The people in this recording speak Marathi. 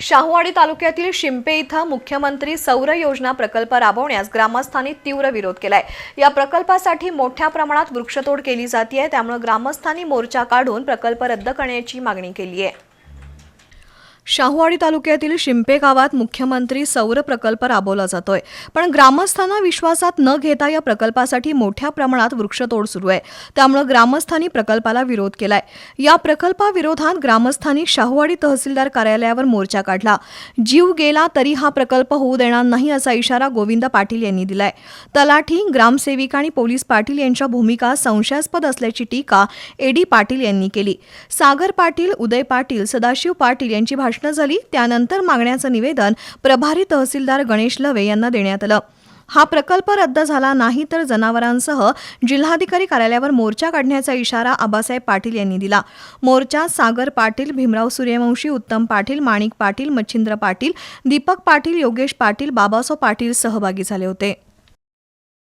शाहूवाडी तालुक्यातील शिंपे इथं मुख्यमंत्री सौर योजना प्रकल्प राबवण्यास ग्रामस्थांनी तीव्र विरोध केलाय. या प्रकल्पासाठी मोठ्या प्रमाणात वृक्षतोड केली जाते त्यामुळे ग्रामस्थांनी मोर्चा काढून प्रकल्प रद्द करण्याची मागणी केली आहे शाहूवाडी तालुक्यातील शिंपे गावात मुख्यमंत्री सौर प्रकल्प राबवला जातोय. पण ग्रामस्थांना विश्वासात न घेता या प्रकल्पासाठी मोठ्या प्रमाणात वृक्षतोड सुरू आहे. त्यामुळे ग्रामस्थांनी प्रकल्पाला विरोध केलाय. या प्रकल्पाविरोधात ग्रामस्थांनी शाहूवाडी तहसीलदार कार्यालयावर मोर्चा काढला. जीव गेला तरी हा प्रकल्प होऊ देणार नाही असा इशारा गोविंद पाटील यांनी दिलाय. तलाठी ग्रामसेविका आणि पोलीस पाटील यांच्या भूमिका संशयास्पद असल्याची टीका एडी पाटील यांनी केली. सागर पाटील उदय पाटील सदाशिव पाटील यांची भाषा भाषणं झाली त्यानंतर मागण्याचं निवेदन प्रभारी तहसीलदार गणेश लवे यांना देण्यात आलं. हा प्रकल्प रद्द झाला नाही तर जनावरांसह जिल्हाधिकारी कार्यालयावर मोर्चा काढण्याचा इशारा आबासाहेब पाटील यांनी दिला. मोर्चा सागर पाटील भीमराव सूर्यवंशी उत्तम पाटील माणिक पाटील मच्छिंद्र पाटील दीपक पाटील योगेश पाटील बाबासाहेब पाटील सहभागी झाले होते.